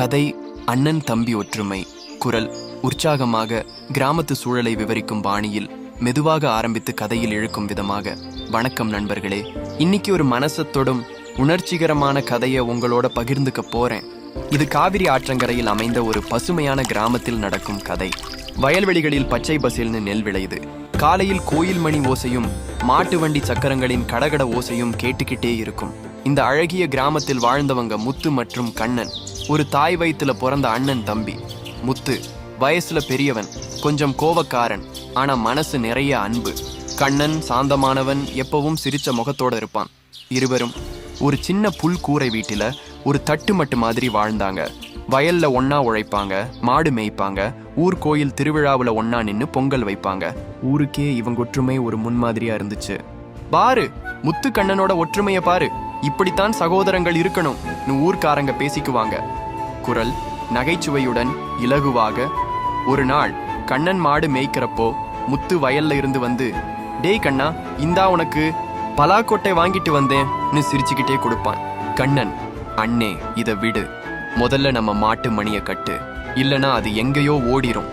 கதை அண்ணன் தம்பி ஒற்றுமை குரல் உற்சாகமாக கிராமத்து சூழலை விவரிக்கும் பாணியில் மெதுவாக ஆரம்பித்து கதையில் இழுக்கும் விதமாக. வணக்கம் நண்பர்களே இன்னைக்கு ஒரு மனசத்தோடும் உணர்ச்சிகரமான கதையை உங்களோட பகிர்ந்துக்க போறேன். இது காவிரி ஆற்றங்கரையில் அமைந்த ஒரு பசுமையான கிராமத்தில் நடக்கும் கதை. வயல்வெளிகளில் பச்சை பசேல்னு நெல் விளையுது. காலையில் கோயில் மணி ஓசையும் மாட்டு வண்டி சக்கரங்களின் கடகட ஓசையும் கேட்டுக்கிட்டே இருக்கும். இந்த அழகிய கிராமத்தில் வாழ்ந்தவங்க முத்து மற்றும் கண்ணன் ஒரு தாய் வயிற்றுல பிறந்த அண்ணன் தம்பி. முத்து வயசுல பெரியவன் கொஞ்சம் கோவக்காரன் ஆனா மனசு நிறைய அன்பு. கண்ணன் சாந்தமானவன் எப்பவும் சிரிச்ச முகத்தோட இருப்பான். இருவரும் ஒரு சின்ன புல் கூரை வீட்டில ஒரு தட்டு மட்டு மாதிரி வாழ்ந்தாங்க. வயல்ல ஒன்னா உழைப்பாங்க மாடு மேய்ப்பாங்க ஊர் கோயில் திருவிழாவில் ஒன்னா நின்று பொங்கல் வைப்பாங்க. ஊருக்கே இவங்க ஒற்றுமை ஒரு முன்மாதிரியா இருந்துச்சு. பாரு முத்து கண்ணனோட ஒற்றுமையை பாரு. இப்படித்தான் சகோதரங்கள் இருக்கணும். ஊர்க்காரங்க பேசிக்குவாங்க. குரல் நகைச்சுவையுடன் இலகுவாக ஒரு நாள் கண்ணன் மாடு மேய்க்கிறப்போ முத்து வயல்ல இருந்து வந்து டேய் கண்ணா இந்தா உனக்கு பலாக்கொட்டை வாங்கிட்டு வந்தேன்னு சிரிச்சுக்கிட்டே கொடுப்பான். கண்ணன் அண்ணே இதை விடு. முதல்ல நம்ம மாட்டு மணியை கட்டு. இல்லனா அது எங்கேயோ ஓடிரும்.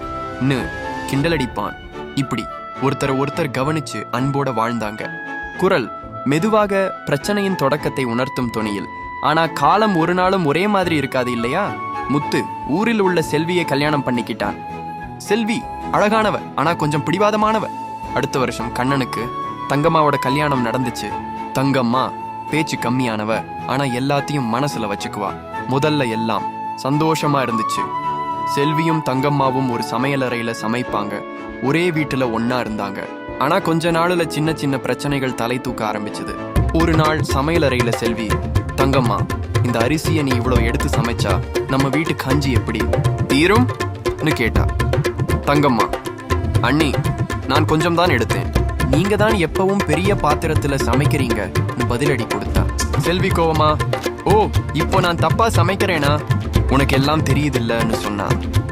கிண்டலடிப்பான். இப்படி ஒருத்தர் ஒருத்தர் கவனிச்சு அன்போட வாழ்ந்தாங்க. குரல் மெதுவாக பிரச்சனையின் தொடக்கத்தை உணர்த்தும் துணியில் ஆனா காலம் ஒரு நாளும் ஒரே மாதிரி இருக்காது இல்லையா? முத்து ஊரில் உள்ள செல்வியை கல்யாணம் பண்ணிக்கிட்டான். செல்வி அழகானவ ஆனா கொஞ்சம் பிடிவாதமானவ. அடுத்த வருஷம் கண்ணனுக்கு தங்கம்மாவோட கல்யாணம் நடந்துச்சு. தங்கம்மா பேச்சு கம்மியானவ ஆனா எல்லாத்தையும் மனசுல வச்சுக்குவா. முதல்ல எல்லாம் சந்தோஷமா இருந்துச்சு. செல்வியும் தங்கம்மாவும் ஒரு சமையலறையில சமைப்பாங்க. ஒரே வீட்டுல ஒன்னா இருந்தாங்க. ஆனா கொஞ்ச நாளுல சின்ன சின்ன பிரச்சனைகள் தலை தூக்க ஆரம்பிச்சது. ஒரு நாள் சமையலறையில செல்வி தங்கம்மா இந்த அரிசியை நீ இவ்வளோ எடுத்து சமைச்சா நம்ம வீட்டு கஞ்சி எப்படி? தீரும்னு கேட்டா. தங்கம்மா அண்ணி நான் கொஞ்சம் தான் எடுத்தேன். நீங்க தான் எப்பவும் பெரிய பாத்திரத்துல சமைக்கிறீங்கன்னு பதிலடி கொடுத்தா. செல்வி கோவமா ஓ இப்போ நான் தப்பா சமைக்கிறேனா? உனக்கு எல்லாம் தெரியுதில்லன்னு சொன்னா.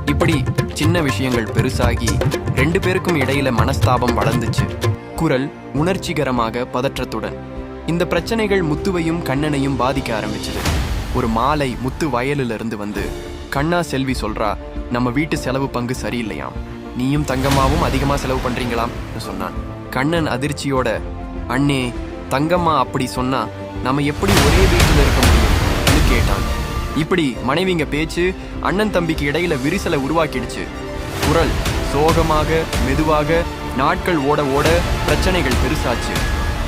இப்படி சின்ன விஷயங்கள் பெருசாகி ரெண்டு பேருக்கும் இடையில மனஸ்தாபம் வளர்ந்துச்சு. குரல் உணர்ச்சிகரமாக பதற்றத்துடன். இந்த பிரச்சனைகள் முத்துவையும் கண்ணனையும் பாதிக்க ஆரம்பிச்சது. ஒரு மாலை முத்து வயலில இருந்து வந்து கண்ணா செல்வி சொல்றா நம்ம வீட்டு செலவு பங்கு சரியில்லையாம். நீயும் தங்கம்மாவும் அதிகமா செலவு பண்றீங்களாம் சொன்னான். கண்ணன் அதிர்ச்சியோட அண்ணே தங்கம்மா அப்படி சொன்னா நம்ம எப்படி ஒரே வீட்டில் இருக்க முடியும்னு கேட்டான். இப்படி மனைவிங்க பேச்சு அண்ணன் தம்பிக்கு இடையில விரிசலை உருவாக்கிடுச்சு. குரல் சோகமாக மெதுவாக நாட்கள் ஓட ஓட பிரச்சனைகள் பெருசாச்சு.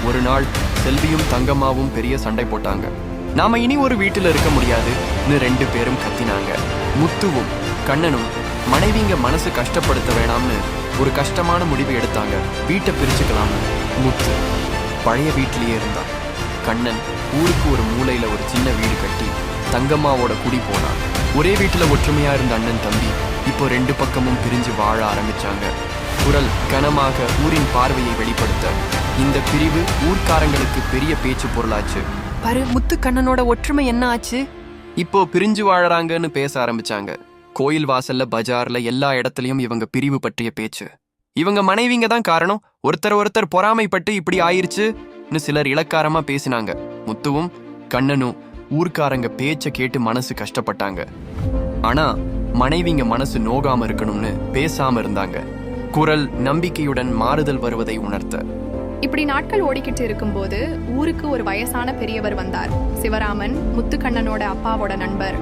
ஒரு நாள் செல்வியும் தங்கம்மாவும் பெரிய சண்டை போட்டாங்க. நாம இனி ஒரு வீட்டில் இருக்க முடியாதுன்னு ரெண்டு பேரும் கத்தினாங்க. முத்துவும் கண்ணனும் மனைவிங்க மனசு கஷ்டப்படுத்த வேணாம்னு ஒரு கஷ்டமான முடிவு எடுத்தாங்க. வீட்டை பிரிச்சுக்கலாம்னு. முத்து பழைய வீட்டிலேயே இருந்தான். கண்ணன் ஊருக்கு ஒரு மூலையில ஒரு சின்ன வீடு கட்டி தங்கம்மாவோட குடி போனான். ஒரே வீட்டுல ஒற்றுமையா இருந்த அண்ணன் தம்பி இப்போ ரெண்டு பக்கமும் பிரிஞ்சு வாழ ஆரம்பிச்சாங்க. குரல் கனமாக ஊரின் பார்வையை வெளிப்படுத்த. இந்த பிரிவு ஊர்க்காரங்களுக்கு பெரிய பேச்சு பொருளாச்சு. பாரு முத்து கண்ணனோட ஒற்றுமை என்ன ஆச்சு? இப்போ பிரிஞ்சு வாழறாங்கன்னு பேச ஆரம்பிச்சாங்க. கோயில் வாசல்ல பஜார்ல எல்லா இடத்துலயும் இவங்க பிரிவு பற்றிய பேச்சு. இவங்க மனைவிங்க தான் காரணம். ஒருத்தர் ஒருத்தர் பொறாமைப்பட்டு இப்படி ஆயிருச்சுன்னு சிலர் இளக்காரமா பேசினாங்க. முத்துவும் கண்ணனும் ஊர்க்காரங்க பேச்ச கேட்டு மனசு கஷ்டப்பட்டாங்க. ஆனா மனைவிங்க மனசு நோகாம இருக்கணும்னு பேசாம இருந்தாங்க. குரல் நம்பிக்கையுடன் மாறுதல் வருவதை உணர்த்த. இப்படி நாட்கள் ஓடிக்கிட்டு இருக்கும்போது ஊருக்கு ஒரு வயசான பெரியவர் வந்தார். சிவராமன் முத்துக்கண்ணனோட அப்பாவோட நண்பர்.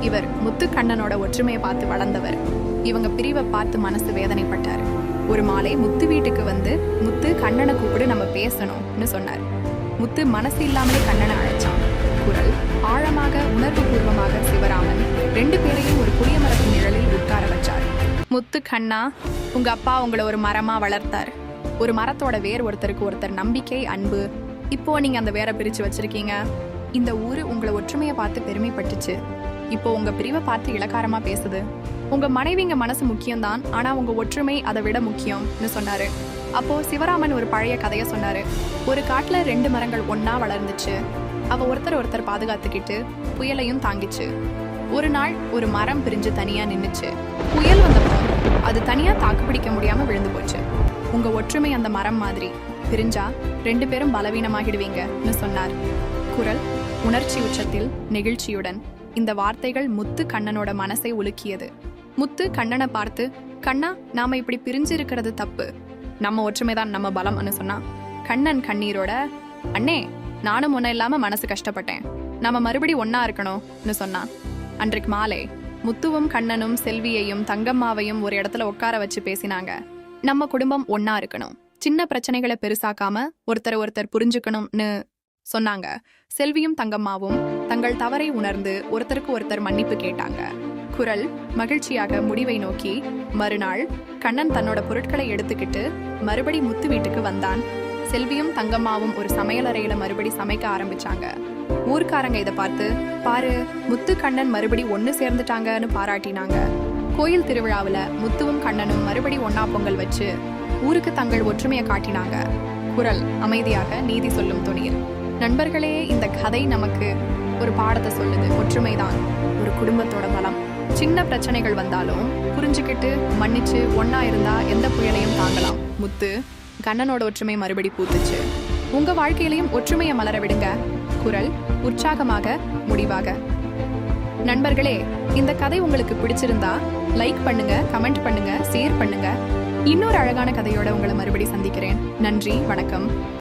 இவர் முத்துக்கண்ணனோட ஒற்றுமையை பார்த்து வளர்ந்தவர். இவங்க பிரிவை பார்த்து மனசு வேதனைப்பட்டார். ஒரு மாலை முத்து வீட்டுக்கு வந்து முத்து கண்ணனை கூப்பிடு நம்ம பேசணும்னு சொன்னார். முத்து மனசு இல்லாமலே கண்ணனை உணர்வு பூர்வமாக சிவராமன் ரெண்டு பேரையும் ஒரு புளிய மரத்தின் நிழலில் உட்கார வச்சார். முத்து கண்ணா உங்க அப்பா உங்களை ஒரு மரமா வளர்த்தார். ஒரு மரத்தோட வேர் ஒருத்தருக்கு ஒருத்தர் நம்பிக்கை அன்பு. இப்போ நீங்க அந்த வேரை பிரிச்சு வச்சிருக்கீங்க. இந்த ஊரு உங்களை ஒற்றுமையை பார்த்து பெருமைப்பட்டுச்சு. இப்போ உங்க பிரிவை பார்த்து இலக்காரமா பேசுது. உங்க மனைவிங்க மனசு முக்கியம்தான் ஆனா உங்க ஒற்றுமை அதை விட முக்கியம்னு சொன்னாரு. அப்போ சிவராமன் ஒரு பழைய கதையை சொன்னாரு. ஒரு காட்டுல ரெண்டு மரங்கள் ஒன்னா வளர்ந்துச்சு. அவ ஒருத்தர் ஒருத்தர் பாதுகாத்துக்கிட்டு புயலையும் தாங்கிச்சு. ஒரு நாள் ஒரு மரம் பிரிஞ்சு தனியா நின்றுச்சு புயல் வந்தப்போ அது தனியா தாக்கு பிடிக்க முடியாம விழுந்து போச்சு. உங்க ஒற்றுமை அந்த மரம் மாதிரி. பிரிஞ்சா ரெண்டு பேரும் பலவீனமாகிடுவீங்கன்னு சொன்னார். குரல் உணர்ச்சி உச்சத்தில் நெகிழ்ச்சியுடன். இந்த வார்த்தைகள் முத்து கண்ணனோட மனசை உலுக்கியது. முத்து கண்ணனை பார்த்து கண்ணா நாம இப்படி பிரிஞ்சு இருக்கிறது தப்பு. நம்ம ஒற்றுமைதான் நம்ம பலம்னு சொன்னா கண்ணன் கண்ணீரோட அண்ணே நானும் உன்ன இல்லாம மனசு கஷ்டப்பட்டேன். நம்ம மறுபடி ஒன்னா இருக்கணும்னு சொன்னான். அன்றைக்கு மாலை முத்துவும் கண்ணனும் செல்வியையும் தங்கம்மாவையும் ஒரு இடத்துல உட்கார வச்சு பேசினாங்க. நம்ம குடும்பம் ஒன்னா இருக்கணும். சின்ன பிரச்சனைகளை பெருசாக்காம ஒருத்தர் ஒருத்தர் புரிஞ்சுக்கணும்னு சொன்னாங்க. செல்வியும் தங்கம்மாவும் தங்கள் தவறை உணர்ந்து ஒருத்தருக்கு ஒருத்தர் மன்னிப்பு கேட்டாங்க. குரல் மகிழ்ச்சியாக முடிவை நோக்கி மறுநாள் கண்ணன் தன்னோட பொருட்களை எடுத்துக்கிட்டு மறுபடி முத்து வீட்டுக்கு வந்தான். செல்வியும் தங்கம்மாவும் ஒரு சமையலறையில மறுபடி சமைக்க ஆரம்பிச்சாங்க. ஊர்க்காரங்க இதை பார்த்து பாரு முத்து கண்ணன் மறுபடி ஒன்னு சேர்ந்துட்டாங்கன்னு பாராட்டினாங்க. கோயில் திருவிழாவில் முத்துவும் கண்ணனும் மறுபடி ஒன்னா பொங்கல் வச்சு ஊருக்கு தங்கள் ஒற்றுமையை காட்டினாங்க. குரல் அமைதியாக நீதி சொல்லும் துணியில். நண்பர்களே இந்த கதை நமக்கு ஒரு பாடத்தை சொல்லுது. ஒற்றுமைதான் ஒரு குடும்பத்தோட பலம். சின்ன பிரச்சனைகள் வந்தாலும் புரிஞ்சுக்கிட்டு மன்னிச்சு ஒன்னா இருந்தா எந்த புயலையும் தாங்கலாம். முத்து கண்ணனோட ஒற்றுமை மறுபடி பூத்துச்சு. உங்க வாழ்க்கையிலையும் ஒற்றுமையை மலர விடுங்க. குரல் உற்சாகமாக முடிவாக. நண்பர்களே இந்த கதை உங்களுக்கு பிடிச்சிருந்தா லைக் பண்ணுங்க கமெண்ட் பண்ணுங்க ஷேர் பண்ணுங்க. இன்னொரு அழகான கதையோட உங்களை மறுபடி சந்திக்கிறேன். நன்றி வணக்கம்.